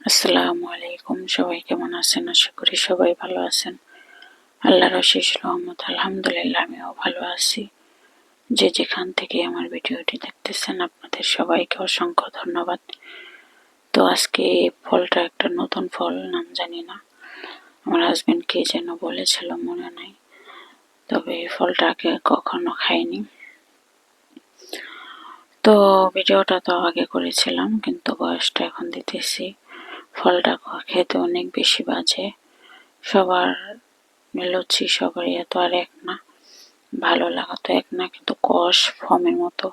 আসসালামু আলাইকুম। সবাই কেমন আছেন? আশা করি সবাই ভালো আছেন। আল্লাহর অশেষ রহমত, আলহামদুলিল্লাহ, আমিও ভালো আছি। যে যেখান থেকে আমার ভিডিওটি দেখতেছেন, আপনাদের সবাইকে অসংখ্য ধন্যবাদ। তো আজকে ফলটা একটা নতুন ফল, নাম জানি না। আমার হাজবেন্ড কে যেন বলেছিল, মনে নাই। তবে এই ফলটাকে কখনো খাইনি। তো ভিডিওটা তো আগে করেছিলাম, কিন্তু বয়সটা এখন দিতেছি। ফলটা খেতে অনেক বেশি বাজে। সবার লুচি সবার ইয়ে তো আর এক না। ভালো লাগা তো এক না, কিন্তু কষ ফমের মতো।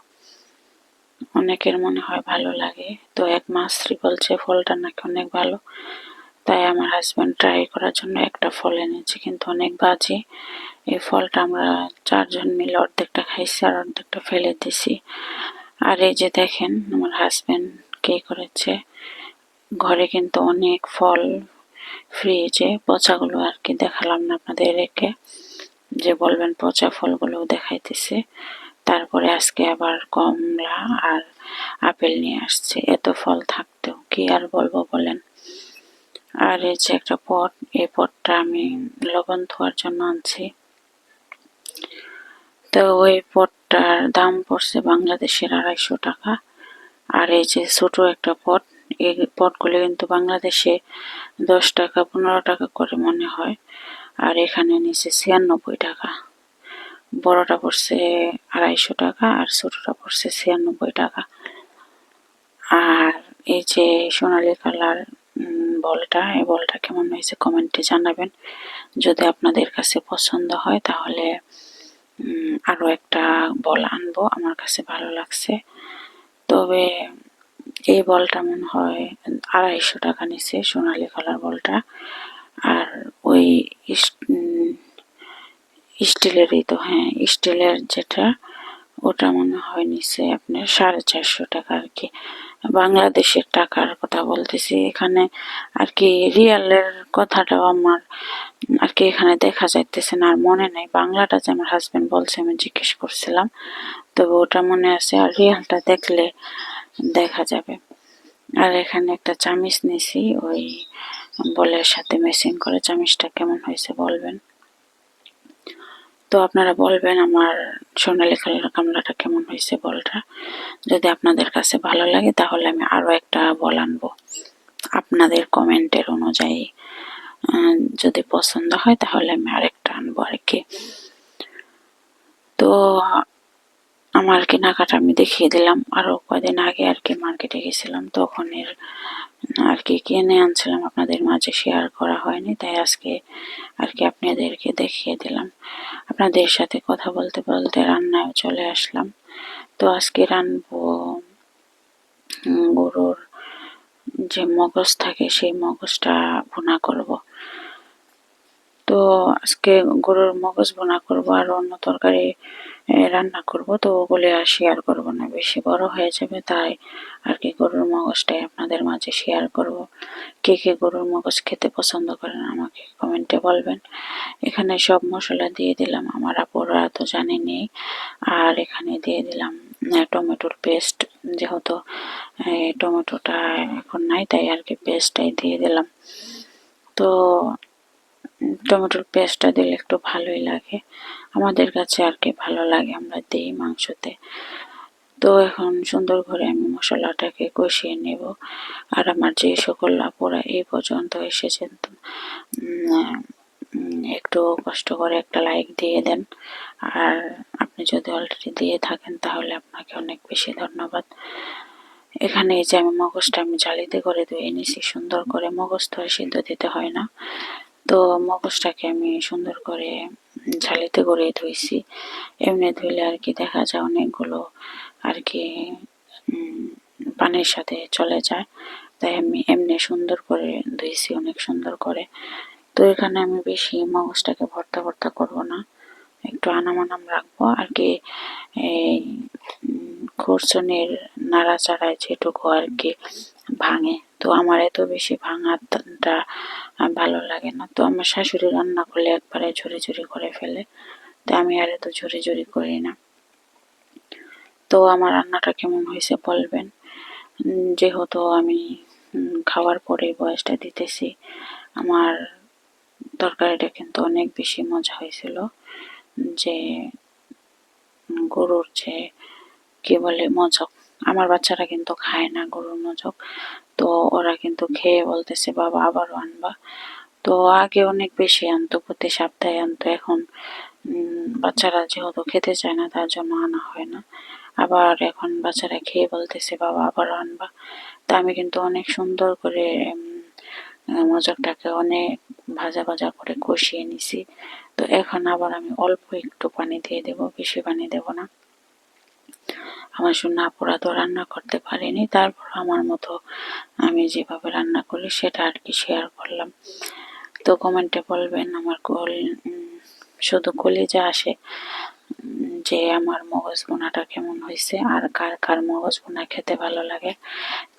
অনেকের মনে হয় ভালো লাগে। তো এক মাসরি বলছে ফলটা নাকি অনেক ভালো। তাই আমার হাজব্যান্ড ট্রাই করার জন্য একটা ফল এনেছে, কিন্তু অনেক বাজে। এই ফলটা আমরা চারজন মিলে অর্ধেকটা খাইছি আর অর্ধেকটা ফেলে দিছি। আর এই যে দেখেন, আমার হাজব্যান্ড কে করেছে। ঘরে কিন্তু অনেক ফল ফ্রিজে, পচাগুলো আর কি দেখালাম না আপনাদের রেখে যে বলবেন পচা ফলগুলো দেখাইতেছে। তারপরে আজকে আবার কমলা আর আপেল নিয়ে আসছে। এত ফল থাকতেও কি আর বলব বলেন। আর এই যে একটা পট, এই পটটা আমি লবণ ধোয়ার জন্য আনছি। তো ওই পটটার দাম পড়ছে বাংলাদেশের আড়াইশো টাকা। আর এই যে ছোট একটা পট এই পটগুলো কিন্তু বাংলাদেশে দশ টাকা, পনেরো টাকা করে মনে হয়। আর এখানে নিচে ছিয়ানব্বই টাকা। বড়টা পড়ছে আড়াইশো টাকা আর ছোটটা পড়ছে ছিয়ানব্বই টাকা। আর এই যে সোনালি কালার বলটা, এই বলটা কেমন হয়েছে কমেন্টে জানাবেন। যদি আপনাদের কাছে পছন্দ হয় তাহলে আরও একটা বল আনব। আমার কাছে ভালো লাগছে। তবে এই বলটা মনে হয় আড়াইশো টাকা নিছে, সোনালি কালার বলটা। আর ওই স্টিলেরই তো হ্যাঁ স্টিলের যেটা, ওটা মনে হয় নিছে আপনার সাড়ে চারশো টাকা আর কি। বাংলাদেশের টাকার কথা বলতেছি, এখানে আর কি রিয়ালের কথাটাও আমার, আর কি এখানে দেখা যাইতেছে না, আর মনে নেই। বাংলাটা যে আমার হাজবেন্ড বলছে, আমি জিজ্ঞেস করছিলাম। তবে ওটা মনে আছে, আর রিয়ালটা দেখলে দেখা যাবে। আর এখানে একটা চামিচ নিছি, ওই বলের সাথে মেশিন করে চামিচটা কেমন হয়েছে বলবেন। তো আপনারা বলবেন আমার সোনালি কালার কামলাটা কেমন হয়েছে বলটা। যদি আপনাদের কাছে ভালো লাগে তাহলে আমি আরও একটা বল আনব। আপনাদের কমেন্টের অনুযায়ী যদি পছন্দ হয় তাহলে আমি আরেকটা আনব আর কি। তো আমার কেনাকাটা আমি দেখিয়ে দিলাম। আরও কদিন আগে আর কি মার্কেটে গেছিলাম। তখন এর আর কি কিনে আনছিলাম। আপনাদের মাঝে শেয়ার করা হয়নি, তাই আজকে আর কি আপনাদেরকে দেখিয়ে দিলাম। আপনাদের সাথে কথা বলতে বলতে রান্নায় চলে আসলাম। তো আজকে রানবো গরুর যে মগজ থাকে, সেই মগজটা ভুনা করব। তো আজকে গরুর মগজ ভুনা করব আর অন্য তরকারি রান্না করব তো ওগুলি আর শেয়ার করব না। বেশি বড় হয়ে যাবে তাই আর কি গরুর মগজটাই আপনাদের মাঝে শেয়ার করব। কে কে গরুর মগজ খেতে পছন্দ করেন আমাকে কমেন্টে বলবেন। এখানে সব মশলা দিয়ে দিলাম, আমার আপুরা তো জানেনি। আর এখানে দিয়ে দিলাম টমেটোর পেস্ট যেহেতু টমেটোটা এখন নাই তাই আর কি পেস্টটাই দিয়ে দিলাম। তো টমেটোর পেস্টটা দিলে একটু ভালোই লাগে। আমাদের কাছে আর কি ভালো লাগে, আমরা দিই মাংসতে। তো এখন সুন্দর করে আমি মশলাটাকে কষিয়ে নেব। আর আমার যে সকল লাপড়া এই পর্যন্ত এসেছেন একটু কষ্ট করে একটা লাইক দিয়ে দেন। আর আপনি যদি অলরেডি দিয়ে থাকেন, তাহলে আপনাকে অনেক বেশি ধন্যবাদ। এখানে এই যে আমি মগজটা আমি জালিতে করে ধুয়ে নিছি সুন্দর করে মগজ তো সিদ্ধ দিতে হয় না। তো মগজটাকে আমি সুন্দর করে ঝালিতে করে ধুইছি। এমনি ধুইলে আর কি দেখা যায় অনেকগুলো আর কি পানির সাথে চলে যায়। তাই আমি এমনি সুন্দর করে ধুইছি, অনেক সুন্দর করে। তো এখানে আমি বেশি মগজটাকে ভর্তা ভর্তা করব না। একটু আনাম আনাম রাখব। আর কি এই খরচনের নাড়াচাড়ায় যেটুকু আর কি ভাঙে। তো আমার এত বেশি ভাঙাটা ভালো লাগে না। তো আমার শাশুড়ি রান্না করলে একবারে ঝুরি ঝুরি করে ফেলে। তো আমি আর এত ঝুরি ঝুরি করি না। তো আমার রান্নাটা কেমন হয়েছে বলবেন? যেহেতু আমি খাওয়ার পরে বয়সটা দিতেছি, আমার তরকারিটা কিন্তু অনেক বেশি মজা হয়েছিল। যে, গরুর যে, কি বলে মজক আমার বাচ্চারা কিন্তু খায় না গরুর মজক। তো ওরা কিন্তু খেয়ে বলতেছে, বাবা, আবারও আনবা। তো আগে অনেক বেশি আনতো, প্রতি সপ্তাহে আনতো। এখন বাচ্চারা যেহেতু খেতে চায় না, তার জন্য আনা হয় না। আবার এখন বাচ্চারা খেয়ে বলতেছে, বাবা, আবারও আনবা। তা আমি কিন্তু অনেক সুন্দর করে মজকটাকে অনেক ভাজা ভাজা করে কষিয়ে নিছি। তো এখন আবার আমি অল্প একটু পানি দিয়ে দেব, বেশি পানি দেব না। আমার সোনা আপুরা তো রান্না করতে পারিনি, তারপর আমার মতো আমি যেভাবে রান্না করি সেটা আর কি শেয়ার করলাম। তো কমেন্টে বলবেন আমার কল শুধু কলিজা আসে যে আমার মগজ বোনাটা কেমন হয়েছে আর কার কার মগজ বোনা খেতে ভালো লাগে,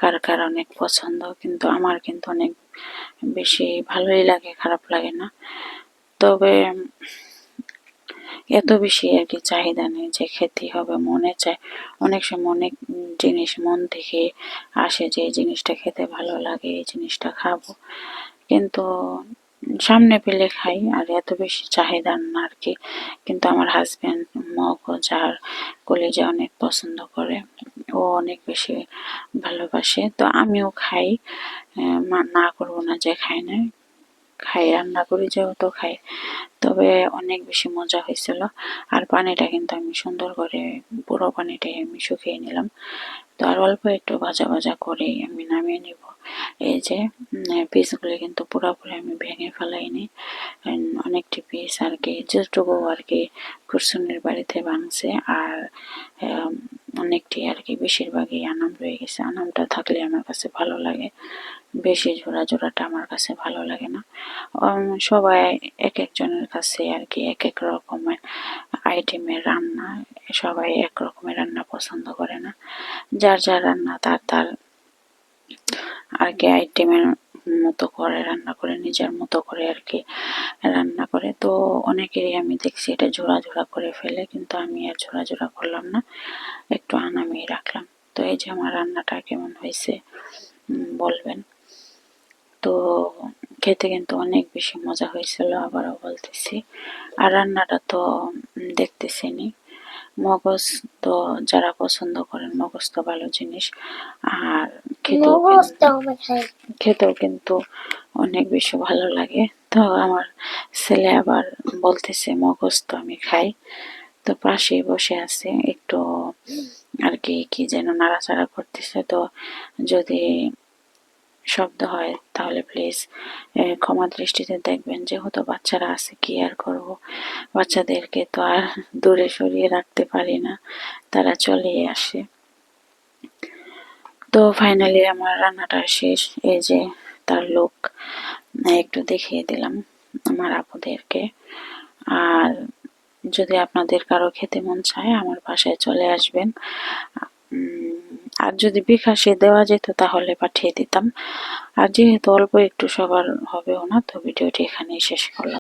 কার কার অনেক পছন্দ, কিন্তু আমার কিন্তু অনেক বেশি ভালোই লাগে, খারাপ লাগে না। তবে এত বেশি আর কি চাহিদা নেই যে খেতে হবে। মনে চায়, অনেক সময় অনেক জিনিস মন থেকে আসে যে এই জিনিসটা খেতে ভালো লাগে, এই জিনিসটা খাব। কিন্তু সামনে পেলে খাই আর এত বেশি চাহিদা না আর কি। কিন্তু আমার হাজব্যান্ড মগজ আর কলিজা অনেক পছন্দ করে, ও অনেক বেশি ভালোবাসে। তো আমিও খাই না করব না যে খাই না খাই, রান্না করি যেহেতু খাই। তবে অনেক বেশি মজা হয়েছিল। আর পানিটা কিন্তু আমি সুন্দর করে পুরো পানিটাই আমি শুকিয়ে নিলাম। তো আর অল্প একটু ভাজা ভাজা করে আমি নামিয়ে নিব। এই যে পিসগুলি কিন্তু পুরোপুরি আমি ভেঙে ফেলাইনি। অনেকটি পিস আর কি, যেটুকু আর কি কুরসুনির বাড়িতে ভাঙছে। আর অনেকটি আর কি বেশিরভাগই আনাম রয়ে গেছে। আনামটা থাকলে আমার কাছে ভালো লাগে। বেশি জোড়া জোড়াটা আমার কাছে ভালো লাগে না। সবাই এক একজনের কাছে আর কি এক এক রকমের আইটেমের রান্না, সবাই এক রকমের রান্না পছন্দ করে না। যার যার রান্না, তার তার আর কি আইটেমের মতো করে রান্না করে, নিজের মতো করে আর কি রান্না করে। তো অনেকেরই আমি দেখছি এটা জোড়া জোড়া করে ফেলে, কিন্তু আমি আর জোড়া জোড়া করলাম না, একটু আনামিয়ে রাখলাম। তো এই যে আমার রান্নাটা কেমন হয়েছে বলবেন। তো খেতে কিন্তু অনেক বেশি মজা হয়েছিল আবারও বলতেছি। আর রান্নাটা তো উম, দেখতেছেনই। মগজ তো যারা পছন্দ করেন মগজ তো ভালো জিনিস। আর খেতেও কিন্তু- খেতেও অনেক বেশি ভালো লাগে। তো আমার ছেলে আবার বলতেছে মগজ তো আমি খাই। তো পাশেই বসে আছে একটু আর কি কি যেন নাড়াচাড়া করতেছে। তো যদি শব্দ হয়, তাহলে প্লিজ ক্ষমা দৃষ্টিতে দেখবেন যেহেতু বাচ্চারা আছে, কি আর করব? বাচ্চাদেরকে তো আর দূরে সরিয়ে রাখতে পারি না, তারা চলে আসে। তো ফাইনালি আমার রান্নাটা শেষ, এই যে তার লোক একটু দেখিয়ে দিলাম আমার আপুদেরকে। আর যদি আপনাদের কারও খেতে মন চায়, আমার বাসায় চলে আসবেন। আর যদি বিকাশে দেওয়া যেত তাহলে পাঠিয়ে দিতাম। আর যেহেতু অল্প একটু সবার হবেও না তো ভিডিওটি এখানেই শেষ করলাম।